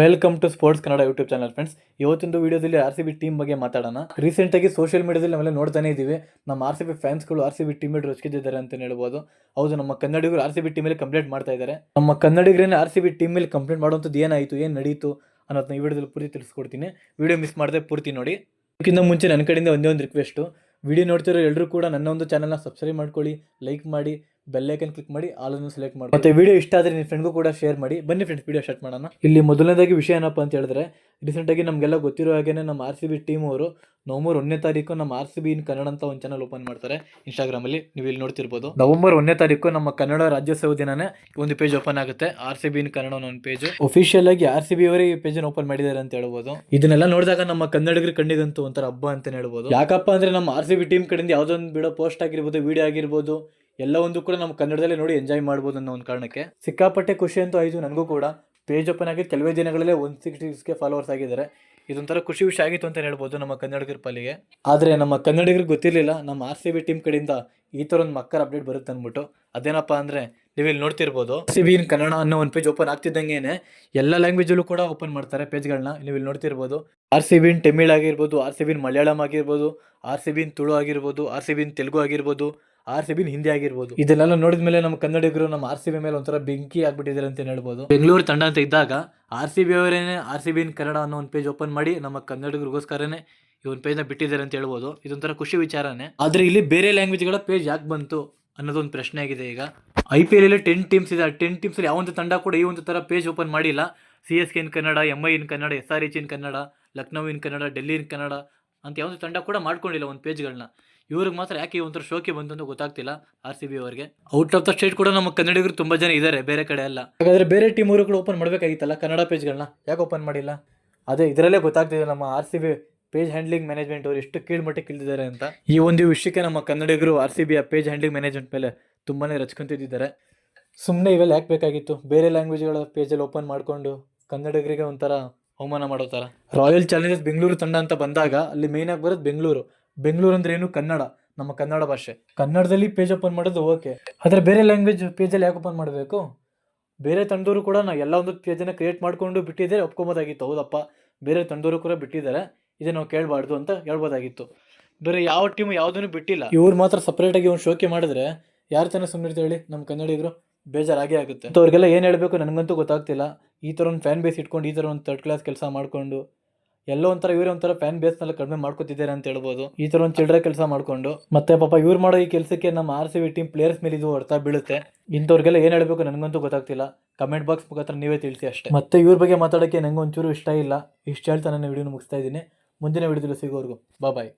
Welcome to sports Kannada YouTube channel friends ಇವತ್ತೊಂದು ವಿಡಿಯೋದಲ್ಲಿ R C B team ಬಗ್ಗೆ ಮಾತಾಡೋಣ. ರೀಸೆಂಟಾಗಿ ಸೋಷಿಯಲ್ ಮೀಡಿಯಾದಲ್ಲಿ ನಾವೆಲ್ಲ ನೋಡ್ತಾನೆ ಇದ್ದೀವಿ. ನಮ್ಮ ಆರ್ ಸಿ ಬಿ ಫ್ಯಾನ್ಸ್ಗಳು ಆರ್ ಸಿ ಬಿ ಟೀಮ್ ರಚಿಸಿದ್ದಾರೆ ಅಂತ ಹೇಳ್ಬೋದು. ಹೌದು, ನಮ್ಮ ಕನ್ನಡಿಗರು ಆರ್ ಸಿ ಬಿ ಟೀಮ್ ಮೇಲೆ ಕಂಪ್ಲೇಂಟ್ ಮಾಡ್ತಾ ಇದ್ದಾರೆ. ನಮ್ಮ ಕನ್ನಡಿಗರೇನೆ ಆರ್ ಸಿ ಬಿ ಟೀಮ್ ಮೇಲೆ ಕಂಪ್ಲೇಂಟ್ ಮಾಡುವಂಥದ್ದು ಏನಾಯಿತು, ಏನು ನಡೀತು ಅನ್ನೋದನ್ನ ಈ ವಿಡಿಯೋದಲ್ಲಿ ಪೂರ್ತಿ ತಿಳಿಸ್ಕೊಡ್ತೀನಿ. ವೀಡಿಯೋ ಮಿಸ್ ಮಾಡಿದೆ ಪೂರ್ತಿ ನೋಡಿ. ಅದಕ್ಕಿಂತ ಮುಂಚೆ ನನ್ನ ಕಡೆಯಿಂದ ಒಂದೇ ಒಂದು ರಿಕ್ವೆಸ್ಟು ವಿಡಿಯೋ ನೋಡ್ತಿರೋ ಎಲ್ಲರೂ ಕೂಡ ನನ್ನ ಒಂದು ಚಾನಲ್ನ ಸಬ್ಸ್ಕ್ರೈಬ್ ಮಾಡ್ಕೊಳ್ಳಿ ಲೈಕ್ ಮಾಡಿ ಬೆಲ್ಲೈಕನ್ ಕ್ಲಿಕ್ ಮಾಡಿ ಆಲನ್ನು ಸೆಲೆಕ್ಟ್ ಮಾಡಿ ಮತ್ತೆ ವಿಡಿಯೋ ಇಷ್ಟ ಆದರೆ ನಿಮ್ಮ ಫ್ರೆಂಡ್ಗೂ ಕೂಡ ಶೇರ್ ಮಾಡಿ. ಬನ್ನಿ ಫ್ರೆಂಡ್ಸ್ ವಿಡಿಯೋ ಸ್ಟಾರ್ಟ್ ಮಾಡೋಣ. ಇಲ್ಲಿ ಮೊದಲನೇದಾಗಿ ವಿಷಯ ಏನಪ್ಪ ಅಂತ ಹೇಳಿದ್ರೆ ರೀಸೆಂಟಾಗಿ ನಮಗೆಲ್ಲ ಗೊತ್ತಿರೋ ಹಾಗೆ ನಮ್ಮ ಆರ್ ಸಿ ಬಿ ಟೀಮ್ ಅವರು ನವಂಬರ್ ಒಂದನೇ ತಾರೀಕು ನಮ್ಮ R C B in Kannada ಅಂತ ಒಂದು ಚಾನಲ್ ಓಪನ್ ಮಾಡ್ತಾರೆ ಇನ್ಸ್ಟಾಗ್ರಾಮಲ್ಲಿ ನೀವು ಇಲ್ಲಿ ನೋಡ್ತಿರ್ಬೋದು. ನವಂಬರ್ ಒಂದನೇ ತಾರೀಕು ನಮ್ಮ ಕನ್ನಡ ರಾಜ್ಯೋತ್ಸವ ದಿನನೇ ಒಂದು ಪೇಜ್ ಓಪನ್ ಆಗುತ್ತೆ. R C B in Kannada ಒಂದು ಪೇಜ್ ಒಫಿಷಿಯಲ್ ಆಗಿ ಆರ್ ಸಿ ಬಿ ಅವರೇ ಈ ಪೇಜ್ ಓಪನ್ ಮಾಡಿದ್ದಾರೆ ಅಂತ ಹೇಳ್ಬೋದು. ಇದನ್ನೆಲ್ಲ ನೋಡಿದಾಗ ನಮ್ಮ ಕನ್ನಡಿಗರ ಕಣ್ಣಿಗಂತೂ ಒಂಥರ ಹಬ್ಬ ಅಂತ ಹೇಳ್ಬೋದು. ಯಾಕಪ್ಪ ಅಂದ್ರೆ ನಮ್ಮ ಆರ್ ಸಿ ಬಿ ಟೀಮ್ ಕಡೆಯಿಂದ ಯಾವುದೋ ಒಂದು ಬಿಡೋ ಪೋಸ್ಟ್ ಆಗಿರ್ಬೋದು ವಿಡಿಯೋ ಆಗಿರ್ಬೋದು ಎಲ್ಲ ಒಂದು ಕೂಡ ನಮ್ಮ ಕನ್ನಡದಲ್ಲೇ ನೋಡಿ ಎಂಜಾಯ್ ಮಾಡ್ಬೋದು ಅನ್ನೋ ಒಂದು ಕಾರಣಕ್ಕೆ. ಸಿಕ್ಕಾಪಟ್ಟೆ ಖುಷಿ ಅಂತೂ ಆಯಿತು ನನಗೂ ಕೂಡ. ಪೇಜ್ ಓಪನ್ ಆಗಿ ಕೆಲವೇ ದಿನಗಳಲ್ಲೇ ಒನ್ ಸಿಕ್ಸ್ಟಿಸ್ಗೆ ಫಾಲೋವರ್ಸ್ ಆಗಿದ್ದಾರೆ. ಇದೊಂಥರ ಖುಷಿ ವಿಷಯ ಆಗಿತ್ತು ಅಂತ ಹೇಳ್ಬೋದು ನಮ್ಮ ಕನ್ನಡಿಗರ ಪಾಲಿಗೆ. ಆದರೆ ನಮ್ಮ ಕನ್ನಡಿಗರಿಗೆ ಗೊತ್ತಿರಲಿಲ್ಲ, ನಮ್ಮ ಆರ್ ಸಿ ಬಿ ಟೀಮ್ ಕಡೆಯಿಂದ ಈ ಥರ ಒಂದು ಮಕ್ಕರ್ ಅಪ್ಡೇಟ್ ಬರುತ್ತೆ ಅಂದ್ಬಿಟ್ಟು. ಅದೇನಪ್ಪ ಅಂದರೆ ನೀವು ಇಲ್ಲಿ ನೋಡ್ತಿರ್ಬೋದು ಸಿ ಬಿ ಇನ್ ಕನ್ನಡ ಅನ್ನೋ ಒಂದು ಪೇಜ್ ಓಪನ್ ಆಗ್ತಿದ್ದಂಗೆ ಎಲ್ಲ ಲ್ಯಾಂಗ್ವೇಜಲ್ಲೂ ಕೂಡ ಓಪನ್ ಮಾಡ್ತಾರೆ ಪೇಜ್ಗಳನ್ನ ನೀವು ಇಲ್ಲಿ ನೋಡ್ತಿರ್ಬೋದು ಆರ್ ಸಿ ಬಿನ್ ತಮಿಳ್ ಆಗಿರ್ಬೋದು ಆರ್ ಸಿ ಬಿನ್ ಮಲಯಾಳಂ ಆಗಿರ್ಬೋದು ಆರ್ ಸಿ ಬಿನ್ ತುಳು ಆಗಿರ್ಬೋದು ಆರ್ ಸಿ ಬಿನ್ ತೆಲುಗು ಆಗಿರ್ಬೋದು ಆರ್ ಸಿ ಬಿನ್ ಹಿಂದೆ ಆಗಿರ್ಬೋದು. ಇದನ್ನೆಲ್ಲ ನೋಡಿದ ಮೇಲೆ ನಮ್ಮ ಕನ್ನಡಿಗರು ನಮ್ಮ ಆರ್ ಸಿ ಬಿ ಮೇಲೆ ಒಂಥರ ಬೆಂಕಿ ಆಗ್ಬಿಟ್ಟಿದ್ದಾರೆ ಅಂತ ಹೇಳ್ಬೋದು. ಬೆಂಗಳೂರು ತಂಡ ಅಂತ ಇದ್ದಾಗ R C B ಅವರೇನೆ R C B in Kannada ಅನ್ನೋ ಒಂದು ಪೇಜ್ ಓಪನ್ ಮಾಡಿ ನಮ್ಮ ಕನ್ನಡಿಗರಿಗೋಸ್ಕರನೇ ಈ ಒಂದು ಪೇಜ್ನ ಬಿಟ್ಟಿದ್ದಾರೆ ಅಂತ ಹೇಳ್ಬೋದು. ಇದೊಂಥರ ಖುಷಿ ವಿಚಾರನೇ. ಆದರೆ ಇಲ್ಲಿ ಬೇರೆ ಲ್ಯಾಂಗ್ವೇಜ್ಗಳ ಪೇಜ್ ಯಾಕೆ ಬಂತು ಅನ್ನೋದೊಂದು ಪ್ರಶ್ನೆ ಆಗಿದೆ ಈಗ. ಐ ಪಿ ಎಲ್ ಅಲ್ಲಿ ಟೆನ್ ಟೀಮ್ಸ್ ಇದೆ. ಆ ಟೆನ್ ಯಾವ ಒಂದು ತಂಡ ಕೂಡ ಈ ಒಂದು ಥರ ಪೇಜ್ ಓಪನ್ ಮಾಡಿಲ್ಲ. C S K in Kannada M I in Kannada S R H in Kannada Lucknow in Kannada Delhi in Kannada ಅಂತ ಯಾವುದೇ ತಂಡ ಕೂಡ ಮಾಡ್ಕೊಂಡಿಲ್ಲ ಒಂದು ಪೇಜ್ಗಳನ್ನ. ಇವ್ರಿಗೆ ಮಾತ್ರ ಯಾಕೆ ಈ ಒಂಥರ ಶೋಕಿ ಬಂತು ಅಂತ ಗೊತ್ತಾಗ್ತಿಲ್ಲ ಆರ್ ಸಿ ಬಿ ಅವರಿಗೆ. ಔಟ್ ಆಫ್ ದ ಸ್ಟೇಟ್ ಕೂಡ ನಮ್ಮ ಕನ್ನಡಿಗರು ತುಂಬ ಜನ ಇದ್ದಾರೆ ಬೇರೆ ಕಡೆ ಎಲ್ಲ. ಹಾಗಾದ್ರೆ ಬೇರೆ ಟೀಮ್ ಅವರು ಕೂಡ ಓಪನ್ ಮಾಡಬೇಕಾಗಿತ್ತಲ್ಲ ಕನ್ನಡ ಪೇಜ್ಗಳನ್ನ? ಯಾಕೆ ಓಪನ್ ಮಾಡಿಲ್ಲ? ಅದೇ ಇದರಲ್ಲೇ ಗೊತ್ತಾಗ್ತಿದೆ ನಮ್ಮ R C B page handling management ಅವರು ಎಷ್ಟು ಕೀಳ್ಮಟ್ಟಕ್ಕೆ ಇಳಿದಿದ್ದಾರೆ ಅಂತ. ಈ ಒಂದು ವಿಷಯಕ್ಕೆ ನಮ್ಮ ಕನ್ನಡಿಗರು ಆರ್ ಸಿ ಬಿಯ ಪೇಜ್ ಹ್ಯಾಂಡ್ಲಿಂಗ್ ಮ್ಯಾನೇಜ್ಮೆಂಟ್ ಮೇಲೆ ತುಂಬಾ ರಚ್ಕೊಂತಿದ್ದಾರೆ ಸುಮ್ಮನೆ ಇವೆಲ್ಲ ಯಾಕೆ ಬೇಕಾಗಿತ್ತು? ಬೇರೆ ಲ್ಯಾಂಗ್ವೇಜ್ಗಳ ಪೇಜಲ್ಲಿ ಓಪನ್ ಮಾಡಿಕೊಂಡು ಕನ್ನಡಿಗರಿಗೆ ಒಂಥರ ಅವಮಾನ ಮಾಡೋ ಥರ ರಾಯಲ್ ಚಾಲೆಂಜರ್ಸ್ ಬೆಂಗಳೂರು ತಂಡ ಅಂತ ಬಂದಾಗ ಅಲ್ಲಿ ಮೇನ್ ಆಗಿ ಬರೋದು ಬೆಂಗಳೂರು ಬೆಂಗಳೂರು ಅಂದ್ರೆ ಏನು? ಕನ್ನಡ, ನಮ್ಮ ಕನ್ನಡ ಭಾಷೆ. ಕನ್ನಡದಲ್ಲಿ ಪೇಜ್ ಓಪನ್ ಮಾಡೋದು ಓಕೆ ಆದರೆ ಬೇರೆ ಲ್ಯಾಂಗ್ವೇಜ್ ಪೇಜಲ್ಲಿ ಯಾಕೆ ಓಪನ್ ಮಾಡಬೇಕು? ಬೇರೆ ತಂಡವರು ಕೂಡ ನಾವು ಎಲ್ಲ ಒಂದು ಪೇಜನ್ನು ಕ್ರಿಯೇಟ್ ಮಾಡಿಕೊಂಡು ಬಿಟ್ಟಿದ್ದಾರೆ ಒಪ್ಕೊಬೋದಾಗಿತ್ತು. ಹೌದಪ್ಪ. ಬೇರೆ ತಂಡವರು ಕೂಡ ಬಿಟ್ಟಿದ್ದಾರೆ. ಇದನ್ನು ನಾವು ಕೇಳಬಾರ್ದು ಅಂತ ಹೇಳ್ಬೋದಾಗಿತ್ತು. ಬೇರೆ ಯಾವ ಟೀಮ್ ಯಾವುದನ್ನು ಬಿಟ್ಟಿಲ್ಲ. ಇವ್ರು ಮಾತ್ರ ಸಪ್ರೇಟಾಗಿ ಒಂದು ಶೋಕೆ ಮಾಡಿದ್ರೆ ಯಾರು ತಾನೇ ಸುಮ್ಮನೆ ಹೇಳಿ? ನಮ್ಮ ಕನ್ನಡಿಗರು ಬೇಜಾರಾಗೇ ಆಗುತ್ತೆ. ಅವ್ರಿಗೆಲ್ಲ ಏನು ಹೇಳಬೇಕು? ನನಗಂತೂ ಗೊತ್ತಾಗ್ತಿಲ್ಲ. ಈ ಥರ ಒಂದು ಫ್ಯಾನ್ ಬೇಸ್ ಇಟ್ಕೊಂಡು, ಈ ಥರ ಒಂದು ಥರ್ಡ್ ಕ್ಲಾಸ್ ಕೆಲಸ ಮಾಡಿಕೊಂಡು, ಎಲ್ಲೋ ಒಂಥರ ಇವರೇ ಒಂಥರ ಫ್ಯಾನ್ ಬೇಸ್ನೆಲ್ಲ ಕಡಿಮೆ ಮಾಡ್ಕೊತಿದ್ದಾರೆ ಅಂತ ಹೇಳ್ಬೋದು. ಈ ಥರ ಒಂದು ಚಿಲ್ಡ್ರೆ ಕೆಲಸ ಮಾಡಿಕೊಂಡು, ಮತ್ತೆ ಪಾಪ ಇವ್ರು ಮಾಡೋ ಈ ಕೆಲಸಕ್ಕೆ ನಮ್ಮ R C B team players ಮೇಲೆ ಇದು ಅರ್ಥ ಬೀಳುತ್ತೆ. ಇಂಥವ್ರಿಗೆಲ್ಲ ಏನು ಹೇಳಬೇಕು ನನಗಂತೂ ಗೊತ್ತಾಗ್ತಿಲ್ಲ. ಕಮೆಂಟ್ ಬಾಕ್ಸ್ ಮುಖಾಂತರ ನೀವೇ ತಿಳಿಸಿ ಅಷ್ಟೇ. ಮತ್ತೆ ಇವ್ರ ಬಗ್ಗೆ ಮಾತಾಡೋಕ್ಕೆ ನನಗೆ ಒಂಚೂರು ಇಷ್ಟ ಇಲ್ಲ. ಇಷ್ಟು ಹೇಳ್ತಾ ನನ್ನ ವಿಡಿಯೋನ ಮುಗಿಸ್ತಾ ಇದ್ದೀನಿ. ಮುಂದಿನ ವಿಡಿಯೋದಲ್ಲಿ ಸಿಗೋರ್ಗು ಬಾಯ್